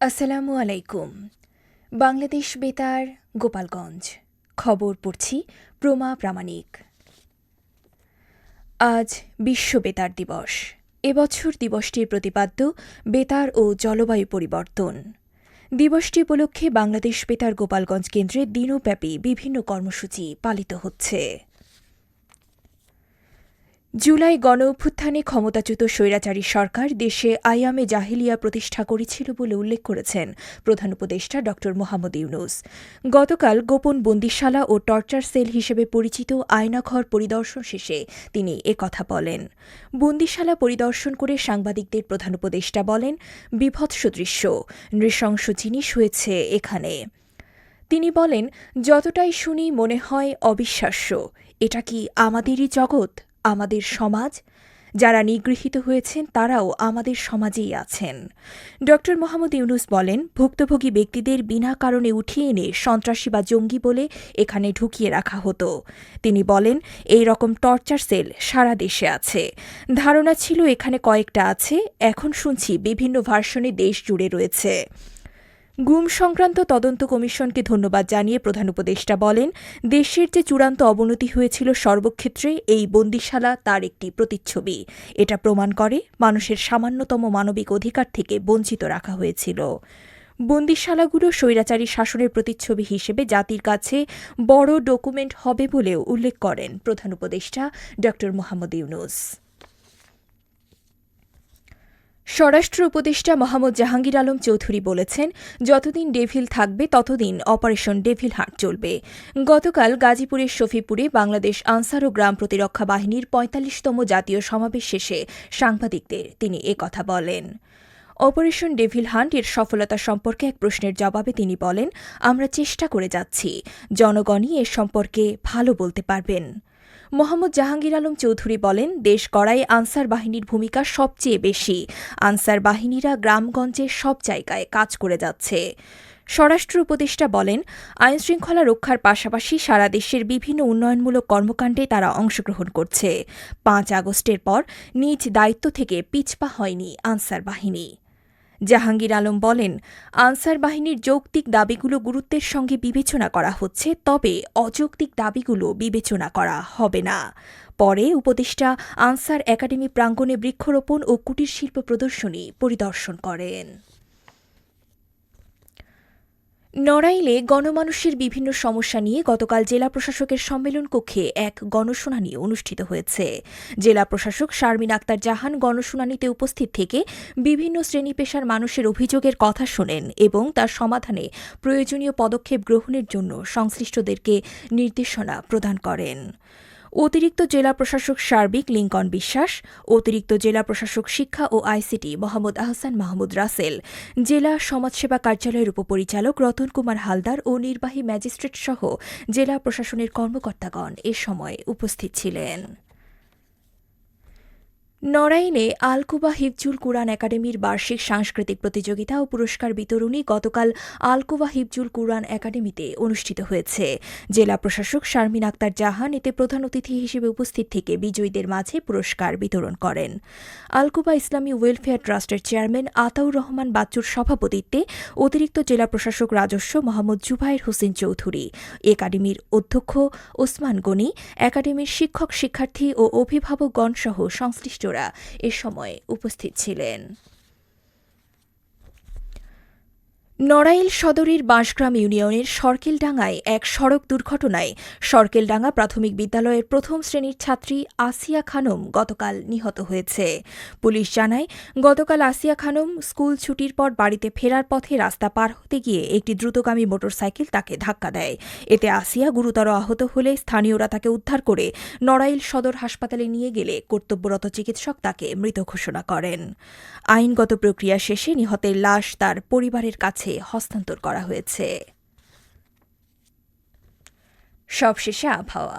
আসসালামু আলাইকুম। বাংলাদেশ বেতার, গোপালগঞ্জ। খবর পড়ছি প্রমা প্রামাণিক। আজ বিশ্ব বেতার দিবস। এবছর দিবসটির প্রতিপাদ্য বেতার ও জলবায়ু পরিবর্তন। দিবসটি উপলক্ষে বাংলাদেশ বেতার গোপালগঞ্জ কেন্দ্রে দিনব্যাপী বিভিন্ন কর্মসূচি পালিত হচ্ছে। জুলাই গণ অভ্যুত্থানে ক্ষমতাচ্যুত স্বৈরাচারী সরকার দেশে আইয়ামে জাহিলিয়া প্রতিষ্ঠা করেছিল বলে উল্লেখ করেছেন প্রধান উপদেষ্টা ড. মোহাম্মদ ইউনুস। গতকাল গোপন বন্দিশালা ও টর্চার সেল হিসেবে পরিচিত আয়নাঘর পরিদর্শন শেষে তিনি একথা বলেন। বন্দিশালা পরিদর্শন করে সাংবাদিকদের প্রধান উপদেষ্টা বলেন, বিভৎস দৃশ্য, নৃশংস জিনিস হয়েছে এখানে। তিনি বলেন, যতটাই শুনি মনে হয় অবিশ্বাস্য। এটা কি আমাদেরই জগৎ? আমাদের সমাজ। যারা নিগৃহীত হয়েছেন, তারাও আমাদের সমাজেই আছেন। ড. মোহাম্মদ ইউনুস বলেন, ভুক্তভোগী ব্যক্তিদের বিনা কারণে উঠিয়ে এনে সন্ত্রাসী বা জঙ্গি বলে এখানে ঢুকিয়ে রাখা হতো। তিনি বলেন, এই রকম টর্চার সেল সারা দেশে আছে। ধারণা ছিল এখানে কয়েকটা আছে, এখন শুনছি বিভিন্ন ভার্সনে দেশ জুড়ে রয়েছে। গুম সংক্রান্ত তদন্ত কমিশনকে ধন্যবাদ জানিয়ে প্রধান উপদেষ্টা বলেন, দেশের যে চূড়ান্ত অবনতি হয়েছিল সর্বক্ষেত্রে এই বন্দিশালা তার একটি প্রতিচ্ছবি। এটা প্রমাণ করে মানুষের সামান্যতম মানবিক অধিকার থেকে বঞ্চিত রাখা হয়েছিল। বন্দিশালাগুলো স্বৈরাচারী শাসনের প্রতিচ্ছবি হিসেবে জাতির কাছে বড় ডকুমেন্ট হবে বলেও উল্লেখ করেন প্রধান উপদেষ্টা ড মোহাম্মদ ইউনুস। স্বরাষ্ট্র উপদেষ্টা মোহাম্মদ জাহাঙ্গীর আলম চৌধুরী বলেছেন, যতদিন ডেভিল থাকবে, ততদিন অপারেশন ডেভিল হাট চলবে। গতকাল গাজীপুরের শফিপুরে বাংলাদেশ আনসার ও গ্রাম প্রতিরক্ষা বাহিনীর পঁয়তাল্লিশতম জাতীয় সমাবেশ শেষে সাংবাদিকদের তিনি একথা বলেন। অপারেশন ডেভিল হান্ট এর সফলতা সম্পর্কে এক প্রশ্নের জবাবে তিনি বলেন, আমরা চেষ্টা করে যাচ্ছি। জনগণই এর সম্পর্কে ভালো বলতে পারবেন। মোহাম্মদ জাহাঙ্গীর আলম চৌধুরী বলেন, দেশ গড়ায় আনসার বাহিনীর ভূমিকা সবচেয়ে বেশি। আনসার বাহিনীরা গ্রামগঞ্জে সব জায়গায় কাজ করে যাচ্ছে। স্বরাষ্ট্র উপদেষ্টা বলেন, আইনশৃঙ্খলা রক্ষার পাশাপাশি সারা দেশের বিভিন্ন উন্নয়নমূলক কর্মকাণ্ডে তারা অংশগ্রহণ করছে। পাঁচ আগস্টের পর নিজ দায়িত্ব থেকে পিছপা হয়নি আনসার বাহিনী। জাহাঙ্গীর আলম বলেন, আনসার বাহিনীর যৌক্তিক দাবিগুলো গুরুত্বের সঙ্গে বিবেচনা করা হচ্ছে, তবে অযৌক্তিক দাবিগুলো বিবেচনা করা হবে না। পরে উপদেষ্টা আনসার একাডেমি প্রাঙ্গণে বৃক্ষরোপণ ও কুটির শিল্প প্রদর্শনী পরিদর্শন করেন। নড়াইলে গণমানুষের বিভিন্ন সমস্যা নিয়ে গতকাল জেলা প্রশাসকের সম্মেলন কক্ষে এক গণশুনানি অনুষ্ঠিত হয়েছে। জেলা প্রশাসক শারমিন আক্তার জাহান গণশুনানিতে উপস্থিত থেকে বিভিন্ন শ্রেণি পেশার মানুষের অভিযোগের কথা শোনেন এবং তার সমাধানে প্রয়োজনীয় পদক্ষেপ গ্রহণের জন্য সংশ্লিষ্টদেরকে নির্দেশনা প্রদান করেন। অতিরিক্ত জেলা প্রশাসক সার্বিক লিঙ্কন বিশ্বাস, অতিরিক্ত জেলা প্রশাসক শিক্ষা ও আইসিটি মোহাম্মদ আহসান মাহমুদ রাসেল, জেলা সমাজসেবা কার্যালয়ের উপপরিচালক রতন কুমার হালদার ও নির্বাহী ম্যাজিস্ট্রেট সহ জেলা প্রশাসনের কর্মকর্তাগণ এ সময় উপস্থিত ছিলেন। নড়াইলে আলকুবা হিফজুল কুরআন একাডেমির বার্ষিক সাংস্কৃতিক প্রতিযোগিতা ও পুরস্কার বিতরণী গতকাল আলকুবা হিফজুল কুরআন একাডেমিতে অনুষ্ঠিত হয়েছে। জেলা প্রশাসক শারমিন আক্তার জাহান এতে প্রধান অতিথি হিসেবে উপস্থিত থেকে বিজয়ীদের মাঝে পুরস্কার বিতরণ করেন। আলকুবা ইসলামী ওয়েলফেয়ার ট্রাস্টের চেয়ারম্যান আতাউর রহমান বাচ্চুর সভাপতিত্বে অতিরিক্ত জেলা প্রশাসক রাজস্ব মোহাম্মদ জুবাইর হোসেন চৌধুরী, একাডেমির অধ্যক্ষ ওসমান গনি, একাডেমির শিক্ষক, শিক্ষার্থী ও অভিভাবকগণ সহ সংশ্লিষ্ট সদস্যরা এ সময় উপস্থিত ছিলেন। নড়াইল সদরের বাঁশগ্রাম ইউনিয়নের সরকেলডাঙ্গায় এক সড়ক দুর্ঘটনায় সরকেলডাঙ্গা প্রাথমিক বিদ্যালয়ের প্রথম শ্রেণির ছাত্রী আসিয়া খানম গতকাল নিহত হয়েছে। পুলিশ জানায়, গতকাল আসিয়া খানম স্কুল ছুটির পর বাড়িতে ফেরার পথে রাস্তা পার হতে গিয়ে একটি দ্রুতগামী মোটরসাইকেল তাকে ধাক্কা দেয়। এতে আসিয়া গুরুতর আহত হলে স্থানীয়রা তাকে উদ্ধার করে নড়াইল সদর হাসপাতালে নিয়ে গেলে কর্তব্যরত চিকিৎসক তাকে মৃত ঘোষণা করেন। আইনগত প্রক্রিয়া শেষে নিহতের লাশ তার পরিবারের কাছে হস্তান্তর করা হয়েছে। সবশেষে আবহাওয়া।